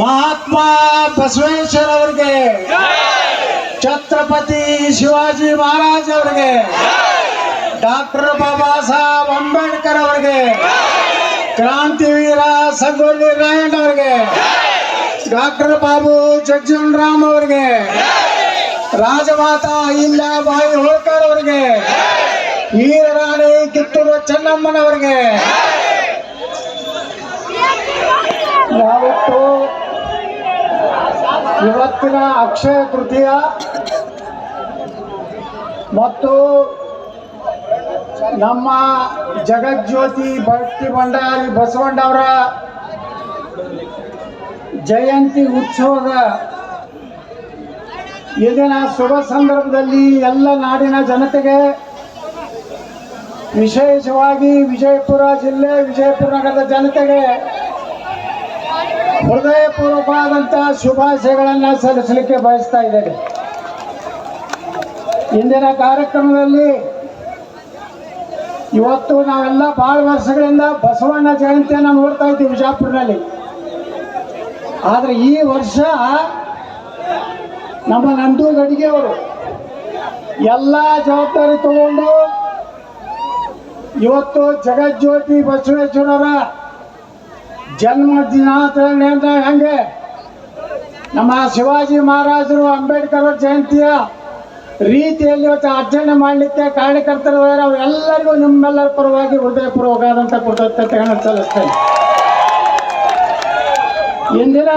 ಮಹಾತ್ಮ ಬಸವೇಶ್ವರ ಅವರಿಗೆ ಛತ್ರಪತಿ ಶಿವಾಜಿ ಮಹಾರಾಜ್ ಅವರಿಗೆ ಡಾಕ್ಟರ್ ಬಾಬಾ ಸಾಹೇಬ್ ಅಂಬೇಡ್ಕರ್ ಅವರಿಗೆ ಕ್ರಾಂತಿವೀರ ಸಂಗೊಳ್ಳಿ ರಾಯಣ್ಣ ಅವರಿಗೆ ಡಾಕ್ಟರ್ ಬಾಬು ಜಗಜೀವನ್ ರಾಮ್ ಅವರಿಗೆ ರಾಜಮಾತಾ ಅಹಿಲ್ಯಾಬಾಯಿ ಹೋಳ್ಕರ್ ಅವರಿಗೆ ವೀರರಾಣಿ ಕಿತ್ತೂರು ಚೆನ್ನಮ್ಮನವರಿಗೆ ಯಾವತ್ತು ಇವತ್ತಿನ ಅಕ್ಷಯ ತೃತೀಯ ಮತ್ತು ನಮ್ಮ ಜಗಜ್ಯೋತಿ ಭಕ್ತಿ ಭಂಡಾರಿ ಬಸವಣ್ಣವರ ಜಯಂತಿ ಉತ್ಸವದ ಇಂದಿನ ಶುಭ ಸಂದರ್ಭದಲ್ಲಿ ಎಲ್ಲ ನಾಡಿನ ಜನತೆಗೆ ವಿಶೇಷವಾಗಿ ವಿಜಯಪುರ ಜಿಲ್ಲೆ ವಿಜಯಪುರ ನಗರದ ಜನತೆಗೆ ಹೃದಯಪೂರ್ವಕವಾದಂಥ ಶುಭಾಶಯಗಳನ್ನು ಸಲ್ಲಿಸಲಿಕ್ಕೆ ಬಯಸ್ತಾ ಇದ್ದೇನೆ. ಇಂದಿನ ಕಾರ್ಯಕ್ರಮದಲ್ಲಿ ಇವತ್ತು ನಾವೆಲ್ಲ ಭಾಳ ವರ್ಷಗಳಿಂದ ಬಸವಣ್ಣ ಜಯಂತಿಯನ್ನು ನೋಡ್ತಾ ಇದ್ದೀವಿ ವಿಜಾಪುರನಲ್ಲಿ ಆದರೆ ಈ ವರ್ಷ ನಮ್ಮ ನಂದು ಗಡಿಗೆಯವರು ಎಲ್ಲ ಜವಾಬ್ದಾರಿ ತಗೊಂಡು ಇವತ್ತು ಜಗಜ್ಯೋತಿ ಬಸವೇಶ್ವರರ ಜನ್ಮ ದಿನಾಚರಣೆ ಅಂದ್ರೆ ಹಂಗೆ. ನಮ್ಮ ಶಿವಾಜಿ ಮಹಾರಾಜರು, ಅಂಬೇಡ್ಕರ್ ಜಯಂತಿಯ ರೀತಿಯಲ್ಲಿ ಇವತ್ತು ಆಚರಣೆ ಮಾಡಲಿಕ್ಕೆ ಕಾರ್ಯಕರ್ತರು ಅವರೆಲ್ಲರಿಗೂ ನಿಮ್ಮೆಲ್ಲರ ಪರವಾಗಿ ಹೃದಯಪೂರ್ವಕವಾದಂಥ ಕೃತಜ್ಞತೆಗಳನ್ನು ಸಲ್ಲಿಸ್ತೇನೆ ಇಂದಿನ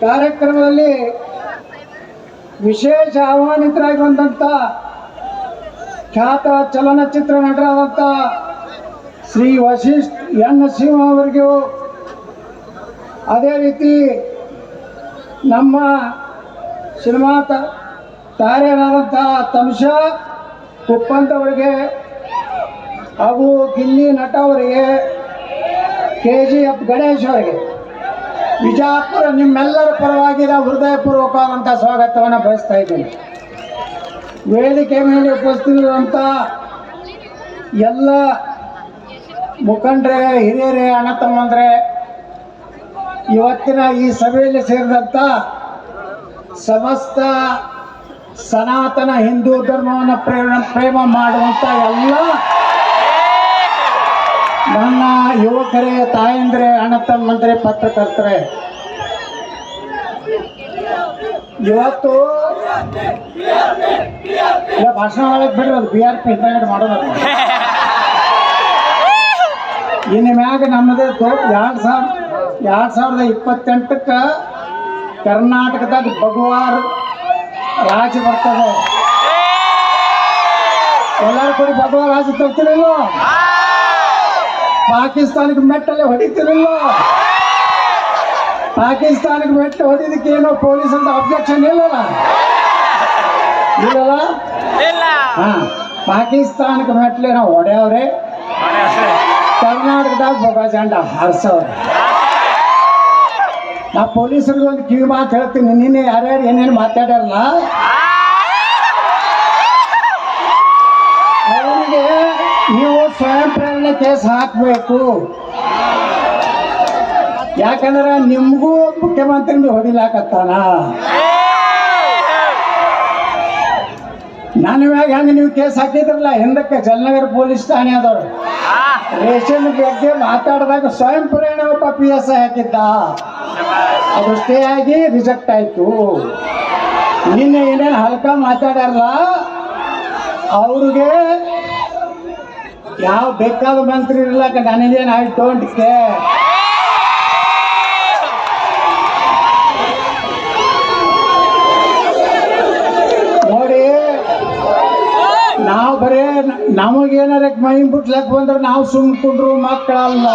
ಕಾರ್ಯಕ್ರಮದಲ್ಲಿ ವಿಶೇಷ ಆಹ್ವಾನಿತರಾಗಿ ಬಂದಂತ ಖ್ಯಾತ ಚಲನಚಿತ್ರ ನಟರಾದಂಥ ಶ್ರೀ ವಶಿಷ್ಠ ಎನ್ ಸಿಂಹ ಅವರಿಗೂ ಅದೇ ರೀತಿ ನಮ್ಮ ಸಿನಿಮಾ ತ ತಾರೆಯರಾದಂಥ ತಮಷ ಕುಪ್ಪಂತವರಿಗೆ ಹಾಗೂ ಗಿಲ್ಲಿ ನಟ ಅವರಿಗೆ ಕೆ ಜಿ ಎಫ್ ಗಣೇಶ್ ಅವರಿಗೆ ವಿಜಾಪುರ ನಿಮ್ಮೆಲ್ಲರ ಪರವಾಗಿ ನಾವು ಹೃದಯಪೂರ್ವಕವಾದಂಥ ಸ್ವಾಗತವನ್ನು ಬಯಸ್ತಾ ಇದ್ದೀನಿ. ವೇದಿಕೆ ಮೇಲೆ ಉಪಸ್ಥಿತಿರುವಂಥ ಎಲ್ಲ ಮುಖಂಡರೇ, ಹಿರಿಯರೇ, ಅಣ್ಣ ತಮ್ಮಂದ್ರೆ, ಇವತ್ತಿನ ಈ ಸಭೆಯಲ್ಲಿ ಸೇರಿದಂಥ ಸಮಸ್ತ ಸನಾತನ ಹಿಂದೂ ಧರ್ಮವನ್ನು ಪ್ರೇಮ ಪ್ರೇಮ ಮಾಡುವಂಥ ಎಲ್ಲ ನನ್ನ ಯುವಕರೇ, ತಾಯಂದ್ರೆ, ಅಣ್ಣ ತಮ್ಮಂದ್ರೆ, ಪತ್ರಕರ್ತರೆ, ಇವತ್ತು ಭಾಷಣ ಮಾಡಕ್ ಬಿಡ್ರಿ ಅದು ಬಿ ಆರ್ ಪಿ ಮಾಡೋದು ಇನ್ನು ಮ್ಯಾಗ ನಮ್ಮದೇ ಎರಡು ಸಾವಿರ ಎರಡು ಸಾವಿರದ ಇಪ್ಪತ್ತೆಂಟಕ್ಕೆ ಕರ್ನಾಟಕದಾಗ ಭಗವಾರ್ ರಾಜ ಬರ್ತದೆ. ಎಲ್ಲರೂ ಕೂಡ ಭಗವಾನ್ ರಾಜ ತರ್ತಿರಲ್ಲ ಪಾಕಿಸ್ತಾನಕ್ಕೆ ಮೆಟ್ಟಲ್ಲಿ ಹೊಡಿತಿರಲ್ಲ ಪಾಕಿಸ್ತಾನಕ್ಕೆ ಮೆಟ್ಟ ಹೊಡಿದಕ್ಕೆ ಏನೋ ಪೊಲೀಸ್ ಅಂತ ಅಬ್ಜೆಕ್ಷನ್ ಇಲ್ಲಲ್ಲ? ಇಲ್ಲಲ್ಲ? ಇಲ್ಲ. ಹಾ ಪಾಕಿಸ್ತಾನಕ್ಕೆ ಮೆಟ್ಲೆ ನಾವು ಹೊಡೆಯವ್ರೆ. ಕರ್ನಾಟಕದಾಗ ಬೊಗ ಜಂಡ ಹಾರಿಸವ್ರೆ. ನಾ ಪೊಲೀಸರಿಗೆ ಒಂದು ಕಿವಿ ಮಾತು ಹೇಳ್ತೀನಿ, ನಿನ್ನೆ ಯಾರ್ಯಾರು ಏನೇನು ಮಾತಾಡಲ್ಲ ಅವರಿಗೆ ನೀವು ಸ್ವಯಂ ಪ್ರೇರಣೆ ಕೇಸ್ ಹಾಕಬೇಕು. ಯಾಕಂದ್ರೆ ನಿಮಗೂ ಮುಖ್ಯಮಂತ್ರಿ ಹೊಡಿಲಾಕತ್ತಾನ. ನನ್ನ ಮ್ಯಾಗ ಹೆಂಗೆ ನೀವು ಕೇಸ್ ಹಾಕಿದ್ರಲ್ಲ, ಹಿಂದಕ್ಕೆ ಜಲನಗರ ಪೊಲೀಸ್ ಠಾಣೆ ಆದವ್ರು. ರೇಷನ್ ಬಗ್ಗೆ ಮಾತಾಡಿದಾಗ ಸ್ವಯಂ ಪ್ರೇರಣೆ ಒಬ್ಬ ಪಿ ಎಸ್ ಐ ಹಾಕಿದ್ದ. ಅದು ಸ್ಟೇ ಆಗಿ ರಿಜೆಕ್ಟ್ ಆಯ್ತು. ನಿನ್ನೆ ಏನೇನು ಹಲ್ಕ ಮಾತಾಡಲ್ಲ ಅವ್ರಿಗೆ ಯಾವ ಬೇಕಾದ ಮಂತ್ರಿ ಇರ್ಲಕ್ಕ ನನಗೇನು ಐ ಡೋಂಟ್ ಕೇರ್ ನೋಡಿ ನಾವು ಬರೇ ನಮಗೇನಾರ ಮೈ ಬಿಟ್ಲಕ್ ಬಂದ್ರೆ ನಾವು ಸುಮ್ ಕುಂಡ್ರು ಮಕ್ಕಳಲ್ಲ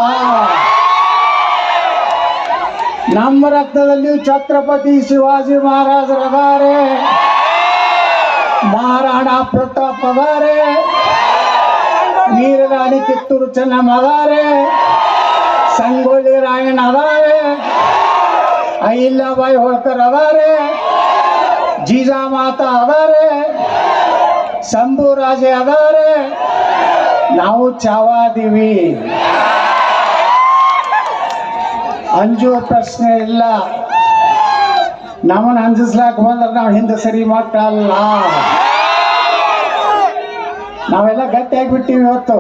ನಮ್ಮ ರಕ್ತದಲ್ಲಿ ಛತ್ರಪತಿ ಶಿವಾಜಿ ಮಹಾರಾಜರದಾರೆ ಮಹಾರಾಣಾ ಪ್ರತಾಪ್ ಅದಾರೆ. ವೀರರಾಣಿ ಕಿತ್ತೂರು ಚೆನ್ನಮ್ಮ ಅದಾರೆ. ಸಂಗೊಳ್ಳಿ ರಾಯಣ್ಣ ಅದಾರೆ. ಅಹಿಲ್ಯಾಬಾಯಿ ಹೋಳ್ಕರ್ ಅದಾರೆ. ಜೀಜಾಮಾತ ಅದಾರೆ. ಶಂಭು ರಾಜ ಅದಾರೆ. ನಾವು ಚಾವಾದೀವಿ. ಅಂಜುವ ಪ್ರಶ್ನೆ ಇಲ್ಲ. ನಮ್ಮನ್ನ ಅಂಜಿಸ್ಲಾಕ್ ಬಂದ್ರೆ ನಾವು ಹಿಂದೆ ಸರಿ ಮಕ್ಕಳಲ್ಲ ನಾವೆಲ್ಲ ಗಟ್ಟಿಯಾಗಿ ಬಿಟ್ಟೀವಿ ಇವತ್ತು.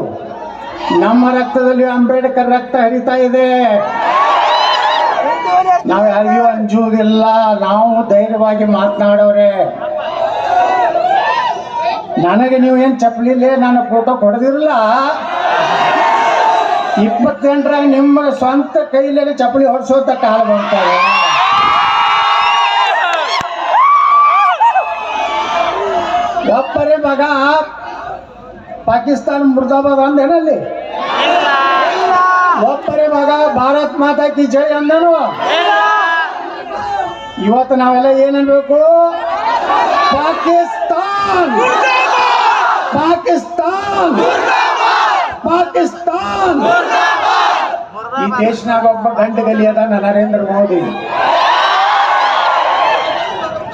ನಮ್ಮ ರಕ್ತದಲ್ಲಿ ಅಂಬೇಡ್ಕರ್ ರಕ್ತ ಹರಿತಾ ಇದೆ. ನಾವು ಯಾರಿಗೂ ಅಂಜುವುದಿಲ್ಲ ನಾವು ಧೈರ್ಯವಾಗಿ ಮಾತನಾಡೋರೆ. ನನಗೆ ನೀವು ಏನು ಚಪ್ಪಲಿಲ್ಲ ನಾನು ಫೋಟೋ ಕೊಡದಿರಲ್ಲ. ಇಪ್ಪತ್ತೆಂಟರಾಗ ನಿಮ್ಮ ಸ್ವಂತ ಕೈಲೇ ಚಪ್ಪಲಿ ಹೊಡ್ಸೋತ ಕಾಲ ಬರ್ತಾರೆ ಒಬ್ಬರೇ ಮಗ ಪಾಕಿಸ್ತಾನ ಮುರ್ದಾಬಾದ್ ಅಂದೇನಲ್ಲಿ. ಒಬ್ಬರೇ ಮಗ ಭಾರತ್ ಮಾತಾ ಕಿ ಜೈ ಅಂದನು. ಇವತ್ತು ನಾವೆಲ್ಲ ಏನನ್ಬೇಕು ಪಾಕಿಸ್ತಾನ್. ಪಾಕಿಸ್ತಾನ್! ಪಾಕಿಸ್ತಾನ್! ಈ ದೇಶನಾಗ ಒಬ್ಬ ಕಲಿಯದ ಅದಾನ ನರೇಂದ್ರ ಮೋದಿ.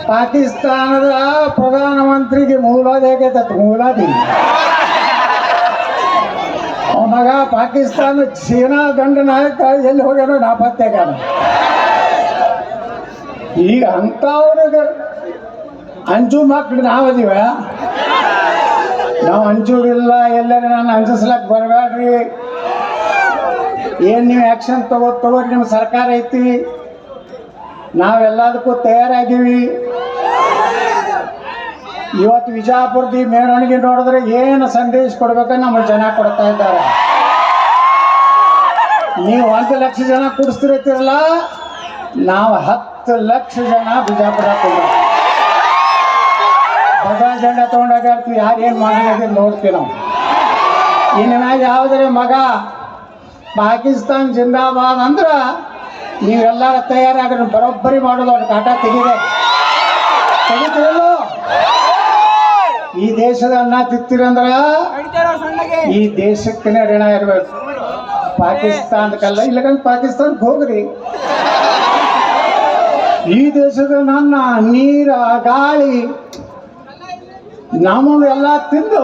ಪಾಕಿಸ್ತಾನದ ಪ್ರಧಾನಮಂತ್ರಿಗೆ ಮೂಲಾದಿ ಆಗೈತ ಮೂಲಾದಿ ಅವನಾಗ ಪಾಕಿಸ್ತಾನ ಚೀನಾ ಗಂಡ ನಾಯಕ, ಎಲ್ಲಿ ಹೋಗ್ಯಾನೋ ನಾಪತ್ತೆಗಾನ ಈಗ ಅಂಥವ್ರಿಗೆ ಅಂಜು ಮಕ್ಳು ನಾವದೀವ ನಾವು ಹಂಚೋದಿಲ್ಲ ಎಲ್ಲರೂ ನಾನು ಹಂಚಿಸ್ಲಕ್ ಬರಬೇಡ್ರಿ ಏನು ನೀವು ಆ್ಯಕ್ಷನ್ ತಗೋ ತಗೋರಿ ನಿಮ್ಮ ಸರ್ಕಾರ ಐತಿ. ನಾವೆಲ್ಲದಕ್ಕೂ ತಯಾರಾಗಿವಿ. ಇವತ್ತು ವಿಜಾಪುರದಿ ಮೆರವಣಿಗೆ ನೋಡಿದ್ರೆ ಏನು ಸಂದೇಶ ಕೊಡ್ಬೇಕಂತ ನಮ್ಮ ಜನ ಕೊಡ್ತಾ ಇದ್ದಾರೆ. ನೀವು ಒಂದು ಲಕ್ಷ ಜನ ಕುಡಿಸ್ತಿರ್ತೀರಲ್ಲ, ನಾವು ಹತ್ತು ಲಕ್ಷ ಜನ ಬಿಜಾಪುರ ಕೊಡ ಭಗವಾನ್ ಜಂಡ ತಗೊಂಡಾಗ ಯಾರು ಏನು ಮಾಡಿದ್ರೆ ನೋಡ್ತೀವಿ ನಾವು. ಇನ್ನು ಯಾವುದ್ರೆ ಮಗ, ಪಾಕಿಸ್ತಾನ್ ಜಿಂದಾಬಾದ್ ಅಂದ್ರ ನೀವೆಲ್ಲರ ತಯಾರಾಗ ಬರೋಬ್ಬರಿ ಮಾಡೋದು ಅವ್ರ ಕಾಟ ತೆಗಿದೆ ಈ ದೇಶದ ಅನ್ನ ತಿತ್ತಿರಂದ್ರ ಈ ದೇಶಕ್ಕೆ ಋಣ ಇರ್ಬೇಕು. ಪಾಕಿಸ್ತಾನಕ್ಕಲ್ಲ ಇಲ್ಲಕಂದ್ರೆ ಪಾಕಿಸ್ತಾನಕ್ಕೆ ಹೋಗ್ರಿ. ಈ ದೇಶದ ನನ್ನ ನೀರ, ಗಾಳಿ ನಮ್ಮನ್ನೆಲ್ಲ ತಿಂದು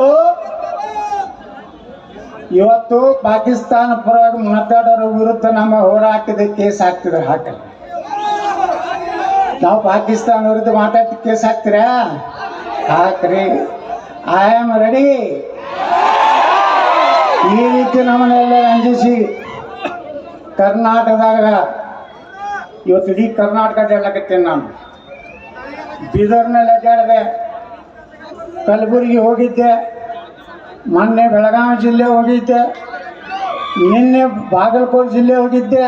ಇವತ್ತು ಪಾಕಿಸ್ತಾನ ಪರವಾಗಿ ಮಾತಾಡೋರ ವಿರುದ್ಧ ನಮ್ಮ ಹೋರಾಟದ ಕೇಸ್ ಹಾಕ್ತಿದ್ರೆ, ಹಾಕಲ್ಲ. ನಾವು ಪಾಕಿಸ್ತಾನ ವಿರುದ್ಧ ಮಾತಾಡ್ತಿ ಕೇಸ್ ಹಾಕ್ತೀರಾ? ಹಾಕ್ರಿ. ಐ ಆಮ್ ರೆಡಿ ಈ ರೀತಿ ನಮ್ಮನ್ನೆಲ್ಲ ರಂಜಿಸಿ ಕರ್ನಾಟಕದಾಗ ಇವತ್ತು ಇಡೀ ಕರ್ನಾಟಕ ಜಾಡಕತ್ತೇನೆ ನಾನು. ಬೀದರ್ನಲ್ಲಿ ಅಡ್ಡಾಡಿದೆ ಕಲಬುರಗಿ ಹೋಗಿದ್ದೆ, ಮೊನ್ನೆ ಬೆಳಗಾವಿ ಜಿಲ್ಲೆ ಹೋಗಿದ್ದೆ, ನಿನ್ನೆ ಬಾಗಲಕೋಟೆ ಜಿಲ್ಲೆ ಹೋಗಿದ್ದೆ.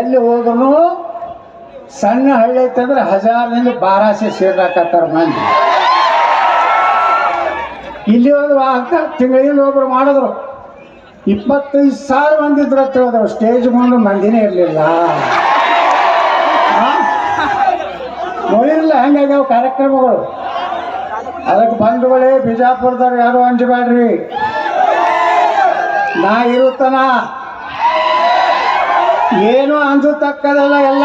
ಎಲ್ಲಿ ಹೋದ್ರು ಸಣ್ಣ ಹಳ್ಳಿ ಐತಂದ್ರೆ ಹಜಾರ್ನಿಂದ ಬಾರಾಸೆ ಸೇರ್ಲಾಕತ್ತಾರ ಮಂದಿ. ಇಲ್ಲಿ ಒಂದು ವಾಹನ ತಿಂಗಳಿಂದ ಒಬ್ರು ಮಾಡಿದ್ರು. ಇಪ್ಪತ್ತೈದು ಸಾವಿರ ಮಂದಿ ಇದ್ರ ಅಂತ ಹೇಳಿದ್ರು, ಸ್ಟೇಜ್ ಮುಂದೆ ಮಂದಿನೇ ಇರಲಿಲ್ಲ. ಹಂಗಾಗಿ ಹೆಂಗಾಗ್ಯಾವ ಕಾರ್ಯಕ್ರಮಗಳು. ಅದಕ್ಕೆ ಬಂಧುಗಳೇ, ಬಿಜಾಪುರದವ್ರು ಯಾರು ಅಂಜಬೇಡ್ರಿ. ನಾ ಇರುತ್ತನ. ಏನು ಅಂಜತಕ್ಕದಲ್ಲ ಎಲ್ಲ.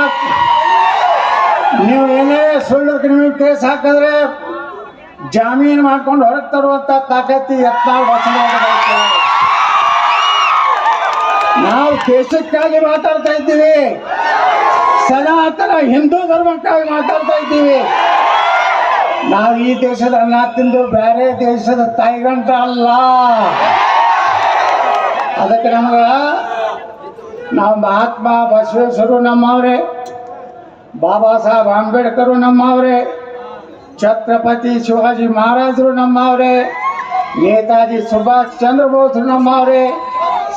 ನೀವು ಏನೇ ಸುಳ್ಳು ಕ್ರಿಮಿನಲ್ ಕೇಸ್ ಹಾಕಿದ್ರೆ ಜಾಮೀನು ಮಾಡ್ಕೊಂಡು ಹೊರಗೆ ತರುವಂತ ತಾಕತ್ತಿ ಯತ್ನ ನಾವು ದೇಶಕ್ಕಾಗಿ ಮಾತಾಡ್ತಾ ಇದ್ದೀವಿ. ಸನಾತನ ಹಿಂದೂ ಧರ್ಮಕ್ಕಾಗಿ ಮಾತಾಡ್ತಾ ಇದ್ದೀವಿ. ನಾವು ಈ ದೇಶದ ಅನ್ನ ಬೇರೆ ದೇಶದ ತಾಯಿಗಂಟ ಅಲ್ಲ. ಅದಕ್ಕೆ ನಮ್ಗೆ ನಾವು ಮಹಾತ್ಮ ಬಸವೇಶ್ವರು ನಮ್ಮವ್ರೆ, ಬಾಬಾ ಸಾಹೇಬ್ ಅಂಬೇಡ್ಕರು ನಮ್ಮವ್ರೆ, ಛತ್ರಪತಿ ಶಿವಾಜಿ ಮಹಾರಾಜರು ನಮ್ಮವ್ರೆ, ನೇತಾಜಿ ಸುಭಾಷ್ ಚಂದ್ರ ಬೋಸ್ ನಮ್ಮವ್ರೆ,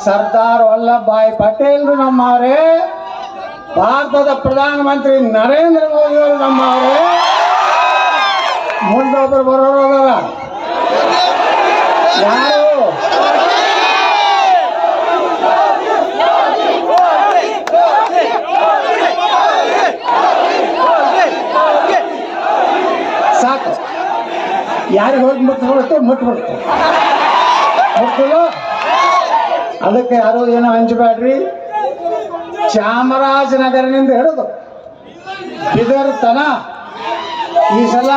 ಸರ್ದಾರ್ ವಲ್ಲಭಭಾಯಿ ಪಟೇಲ್ರು ನಮ್ಮವ್ರೆ, ಭಾರತದ ಪ್ರಧಾನಮಂತ್ರಿ ನರೇಂದ್ರ ಮೋದಿಯವರು ನಮ್ಮವ್ರೆ. ಮುಂದೊಬ್ಬರು ಬರೋರಲ್ಲ. ಯಾರು? ಸಾಕು. ಯಾರಿಗೆ ಹೋಗಿ ಮುಟ್ಬಿಡುತ್ತೆ ಮುಟ್ಬಿಡುತ್ತೆ ಮುಟ್ಟಲು ಅದಕ್ಕೆ ಯಾರು ಏನೋ ಹಂಚಬೇಡ್ರಿ ಚಾಮರಾಜನಗರನಿಂದ ಹಿಡಿದು ಬಿದರ್ ತನ ಈ ಸಲ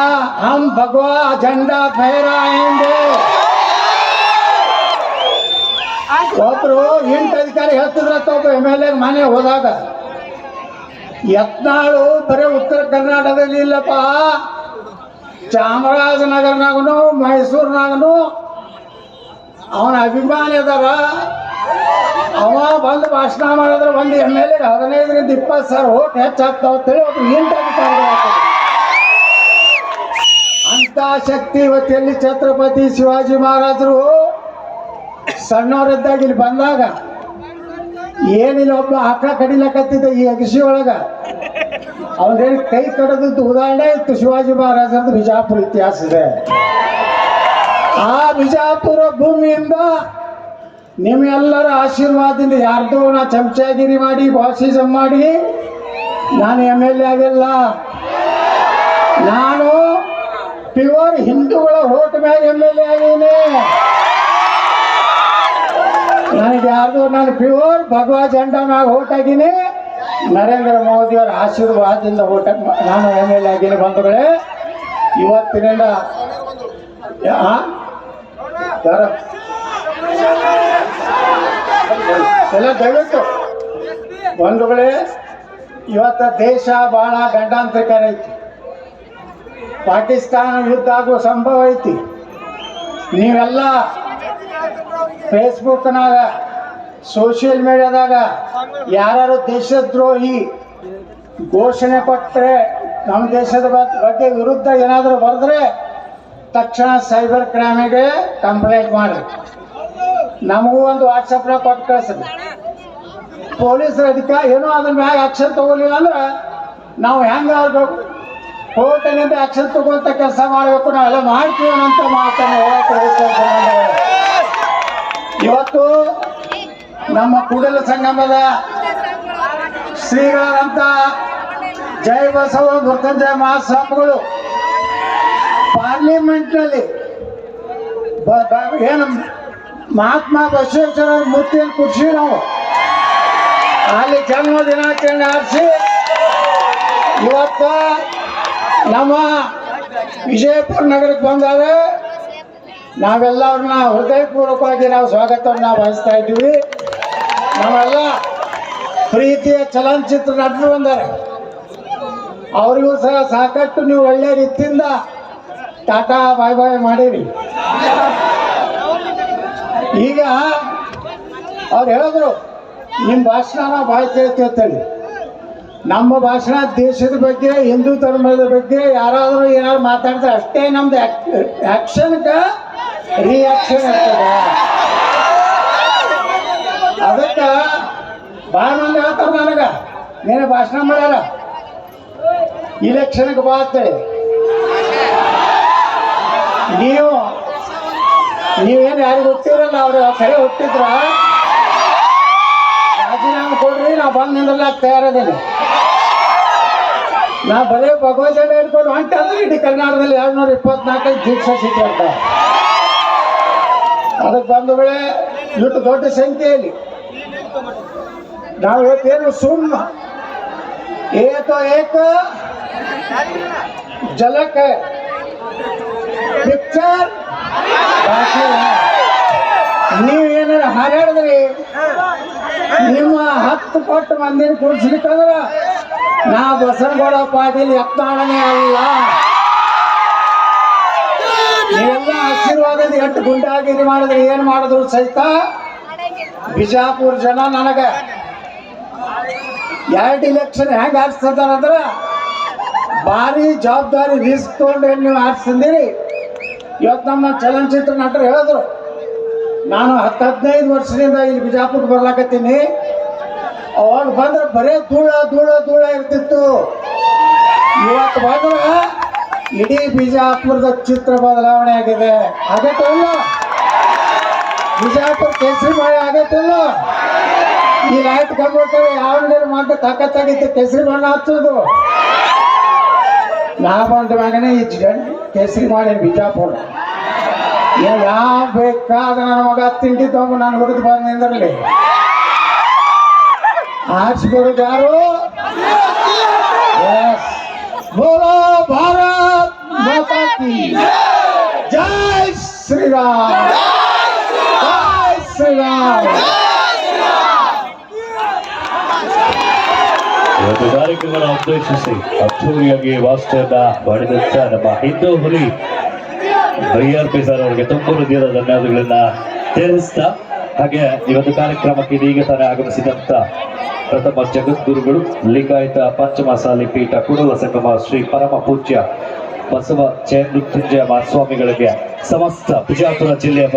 ಹಂ ಭಗವಾ ಝಂಡಾ ಫೈರಾಯಿಂದೆ ಒಬ್ರು ಎಂಟು ಅಧಿಕಾರಿ ಹೇಳ್ತಿದ್ರತ್ತ ಒಬ್ಬ ಎಂ ಎಲ್ ಎ ಮನೆ ಹೋದಾಗ, ಯತ್ನಾಳು ಬರೀ ಉತ್ತರ ಕರ್ನಾಟಕದಲ್ಲಿ ಇಲ್ಲಪ್ಪ. ಚಾಮರಾಜನಗರನಾಗನು, ಮೈಸೂರಿನಾಗನು, ಅವನ ಅಭಿಮಾನಿ ಅದಾರ. ಅವ ಬಂದು ಭಾಷಣ ಮಾಡಿದ್ರೆ ಒಂದು ಎಂ ಎಲ್ ಎಗೆ ಹದಿನೈದರಿಂದ ಇಪ್ಪತ್ತು ಸಾವಿರ ಓಟ್ ಹೆಚ್ಚಾಗ್ತಾವ ಅಂತೇಳಿ ಒಬ್ರು ಎಂಟು ಅಧಿಕಾರಿಗಳು ಅಂತ ಶಕ್ತಿ ಇವತ್ತೆಲ್ಲಿ ಛತ್ರಪತಿ ಶಿವಾಜಿ ಮಹಾರಾಜರು ಸಣ್ಣವರಿದ್ದಾಗ ಇಲ್ಲಿ ಬಂದಾಗ ಏನಿಲ್ಲ, ಒಬ್ಬ ಆಕಳ ಕಡಿಲಕತ್ತಿದ್ದ ಈ ಅಗಸಿ ಒಳಗ ಅವನೇನು ಕೈ ಕಡದಿದ್ದು ಉದಾಹರಣೆ ಇತ್ತು ಶಿವಾಜಿ ಮಹಾರಾಜರದ್ದು ಬಿಜಾಪುರ ಇತಿಹಾಸ ಇದೆ. ಆ ಬಿಜಾಪುರ ಭೂಮಿಯಿಂದ ನಿಮ್ಮೆಲ್ಲರ ಆಶೀರ್ವಾದದಿಂದ ಯಾರ್ದೋ ನಾ ಚಮಚಾಗಿರಿ ಮಾಡಿ ಬಾಸಿಸಮ್ ಮಾಡಿ, ನಾನು ಎಂ ಎಲ್ ಎ ಆಗಿಲ್ಲ. ನಾನು ಪ್ಯೂರ್ ಹಿಂದೂಗಳ ಓಟ್ ಮ್ಯಾಗ ಎಂ ಎಲ್ ಎ ಆಗೀನಿ. ನನಗೆ ಯಾರ್ದು ನಾನು ಪ್ಯೂರ್ ಭಗವಾ ಜಂಡ ಮ್ಯಾಗ ಓಟ್ ಆಗೀನಿ. ನರೇಂದ್ರ ಮೋದಿಯವರ ಆಶೀರ್ವಾದದಿಂದ ಓಟ್ ನಾನು ಎಂ ಎಲ್ ಎ ಆಗೀನಿ ಬಂಧುಗಳೇ. ಇವತ್ತಿನಿಂದ? ಎಲ್ಲ ದಯವಿಟ್ಟು. ಬಂಧುಗಳೇ, ಇವತ್ತ ದೇಶ ಬಹಳ ಗಂಡಾಂತರಿಕ ಐತಿ ಪಾಕಿಸ್ತಾನ ಯುದ್ಧ ಆಗುವ ಸಂಭವ ಐತಿ. ನೀವೆಲ್ಲ ಫೇಸ್ಬುಕ್ನಾಗ ಸೋಷಿಯಲ್ ಮೀಡಿಯಾದಾಗ ಯಾರು ದೇಶದ್ರೋಹಿ ಘೋಷಣೆ ಕೊಟ್ಟರೆ ನಮ್ಮ ದೇಶದ ಬಗ್- ಬಗ್ಗೆ ವಿರುದ್ಧ ಏನಾದರೂ ಬರೆದ್ರೆ ತಕ್ಷಣ ಸೈಬರ್ ಕ್ರೈಮಿಗೆ ಕಂಪ್ಲೇಂಟ್ ಮಾಡಿ. ನಮಗೂ ಒಂದು ವಾಟ್ಸಪ್ನಾಗ ಕೊಟ್ಟು ಕಳಿಸ್ರಿ. ಪೊಲೀಸರ ಅದಕ್ಕೆ ಏನೋ ಅದ್ರ ಮ್ಯಾಗ ಆಕ್ಷನ್ ತಗೊಳ್ಳಿಲ್ಲ ಅಂದ್ರೆ ನಾವು ಹೆಂಗೆ ಕೋರ್ಟಿನಿಂದ ಆಕ್ಷನ್ ತಗೊಂತ ಕೆಲಸ ಮಾಡಬೇಕು ನಾವೆಲ್ಲ ಮಾಡ್ತೀವಿ ಅಂತ ಮಾತನ್ನು. ಇವತ್ತು ನಮ್ಮ ಕೂಡಲ ಸಂಗಮದ ಶ್ರೀಗಳಂತ ಜೈ ಬಸವ ಮೃತ್ಯುಂಜಯ ಮಹಾಸ್ವಾಮಿಗಳು ಪಾರ್ಲಿಮೆಂಟ್ನಲ್ಲಿ ಏನು ಮಹಾತ್ಮ ಬಸವೇಶ್ವರ ಮೂರ್ತಿಯನ್ನು ಕುಡಿಸಿ ನಾವು ಅಲ್ಲಿ ಜನ್ಮ ದಿನಾಚರಣೆ ಆರಿಸಿ ಇವತ್ತು ನಮ್ಮ ವಿಜಯಪುರ ನಗರಕ್ಕೆ ಬಂದಾಗ ನಾವೆಲ್ಲರನ್ನ ಹೃದಯಪೂರ್ವಕವಾಗಿ ನಾವು ಸ್ವಾಗತವನ್ನು ಬಯಸ್ತಾ ಇದ್ದೀವಿ. ನಾವೆಲ್ಲ ಪ್ರೀತಿಯ ಚಲನಚಿತ್ರ ನಟರು ಬಂದಾರೆ ಅವರಿಗೂ ಸಹ ಸಾಕಷ್ಟು ನೀವು ಒಳ್ಳೆ ರೀತಿಯಿಂದ ಟಾಟಾ ಬಾಯ್ ಬಾಯ್ ಮಾಡಿರಿ. ಈಗ ಅವ್ರು ಹೇಳಿದ್ರು ನಿಮ್ಮ ಭಾಷಣ ಬಾಯ್ ಕೇಳ್ತೀವಿ ಅಂತೇಳಿ ನಮ್ಮ ಭಾಷಣ ದೇಶದ ಬಗ್ಗೆ, ಹಿಂದೂ ಧರ್ಮದ ಬಗ್ಗೆ ಯಾರಾದರೂ ಏನಾದ್ರು ಮಾತಾಡಿದ್ರೆ ಅಷ್ಟೇ ನಮ್ದು ಆ್ಯಕ್ಷನ್ಗೆ ರಿಯಾಕ್ಷನ್ ಇರ್ತದೆ. ಅದಕ್ಕೆ ಭಾಳ ಮಂದಿ ಹೇಳ್ತಾರೆ ನನಗೆ, ನೀನು ಭಾಷಣ ಮಾಡ್ಯಾರ ಇಲೆಕ್ಷನ್ಗೆ ಬಾ ನೀವು, ನೀವೇನು ಯಾರಿಗೆ ಹುಟ್ಟಿರಲ್ಲ, ಅವ್ರು ಕರೆ ಹುಟ್ಟಿದ್ರ? ರಾಜೀನಾಮೆ ಕೊಡ್ರಿ ನಾವು ಬಂದು ನಿಂದ್ರಲಾಕ ತಯಾರದೇನೆ. ನಾ ಬರೀ ಭಗವಜನ ಹಿಡ್ಕೊಂಡು ಹೊಂಟೆ ಅಂದ್ರೆ ಇಡೀ ಕರ್ನಾಟಕದಲ್ಲಿ ಎರಡು ನೂರ ಇಪ್ಪತ್ನಾಲ್ಕೈದು ದೀಕ್ಷಾ ಸಿಕ್ಕ ಅದಕ್ಕೆ ಬಂಧುಗಳೇ ಇಷ್ಟು ದೊಡ್ಡ ಸಂಖ್ಯೆಯಲ್ಲಿ ನಾವು ಇವತ್ತೇನು ಸುಮ್ಮ ಏತೋ ಏಕ ಜಲಕ. ಪಿಕ್ಚರ್ ಏನಾರ ಹಾರಾಡಿದ್ರಿ ನಿಮ್ಮ ಹತ್ತು ಪಟ್ಟು ಮಂದಿನ ಕೂಡ್ಸ್ಲಿಕ್ಕಂದ್ರ ನಾ ಬಸನಗೌಡ ಪಾಟೀಲ್ ಯತ್ನಾಳನೇ ಅಲ್ಲ. ನೀವೆಲ್ಲ ಆಶೀರ್ವಾದದ ಎಂಟು ಗುಂಡಾಗಿರಿ ಮಾಡಿದ್ರೆ ಏನ್ ಮಾಡಿದ್ರು ಸಹಿತ? ಬಿಜಾಪುರ ಜನ ನನಗ ಎರಡು ಇಲೆಕ್ಷನ್ ಹೆಂಗ್ ಆರಿಸ್ತಾರಂದ್ರ ಭಾರಿ ಜವಾಬ್ದಾರಿ ರಿಸ್ಕ್ ತಗೊಂಡು ನೀವು ಆರಿಸ್ತಿದ್ದೀರಿ? ಇವತ್ತು ನಮ್ಮ ಚಲನಚಿತ್ರ ನಟರು ಹೇಳಿದ್ರು, ನಾನು ಹತ್ತು ಹದಿನೈದು ವರ್ಷದಿಂದ ಇಲ್ಲಿ ಬಿಜಾಪುರ್ ಬರ್ಲಾಕತ್ತೀನಿ. ಅವಾಗ ಬಂದ್ರೆ ಬರೇ ಧೂಳ ಧೂಳ ಧೂಳ ಇರ್ತಿತ್ತು. ಇವತ್ತು ಬಂದ್ರ ಇಡೀ ಬಿಜಾಪುರದ ಚಿತ್ರ ಬದಲಾವಣೆ ಆಗಿದೆ. ಆಗತ್ತಿಲ್ಲ ಬಿಜಾಪುರ ಕೇಸರಿ ಮಾಡಿ ಆಗತ್ತಲ್ಲ ಈ ಲೈಟ್ ಕಂಡ್ಬಿಡ್ತಾರೆ ಯಾವ ಮಾಡ್ತಾ ತಾಕತ್ತಾಗಿತ್ತು? ಕೇಸರಿ ಬಣ್ಣ ಹಚ್ಚೋದು. ನಾ ಬಂದ ಮ್ಯಾಗನೇ ಈ ಕೇಸರಿ ಮಾಡಿ ಬಿಜಾಪುರ? ಯಾವ ಬೇಕಾದ ನನ್ನ ಮಗ ತಿಂಡಿ ತಗೊಂಡು ನಾನು ಹುಡುಗ ಬಂದು ಆರಿಸ್ಬಿಡೋದು ಯಾರು. ಬೋಲೋ ಭಾರತ್ ಮಾತಾ ಜೈ. ಶ್ರೀರಾಮ್. ಜೈ ಶ್ರೀರಾಮ್. ಒಂದು ಕಾರ್ಯಕ್ರಮವನ್ನು ಉದ್ದೇಶಿಸಿ ಅಚ್ಚೂರಿಯಾಗಿ ವಾಸ್ತವನ್ನ ಮಾಡಿದಂತ ನಮ್ಮ ಹಿಂದೂ ಹುಲಿ ಬೈಆರ್ಪಿ ಸರ್ ಅವರಿಗೆ ತುಂಬ ಹೃದಯದ ಧನ್ಯವಾದಗಳನ್ನ ಹಾಗೆ ಇವತ್ತು ಕಾರ್ಯಕ್ರಮಕ್ಕೆ ಇದೀಗ ತಾನೇ ಆಗಮಿಸಿದಂತ ಪ್ರಥಮ ಜಗದ್ಗುರುಗಳು, ಲಿಂಗಾಯತ, ಪಂಚಮಸಾಲಿ ಪೀಠ ಕುಡಲ ಸಂಗಮ, ಶ್ರೀ ಪರಮ ಪೂಜ್ಯ ಬಸವ ಜಯ ಮೃತ್ಯುಂಜಯ ಮಹಾಸ್ವಾಮಿಗಳಿಗೆ ಸಮಸ್ತ ಬಿಜಾಪುರ ಜಿಲ್ಲೆಯ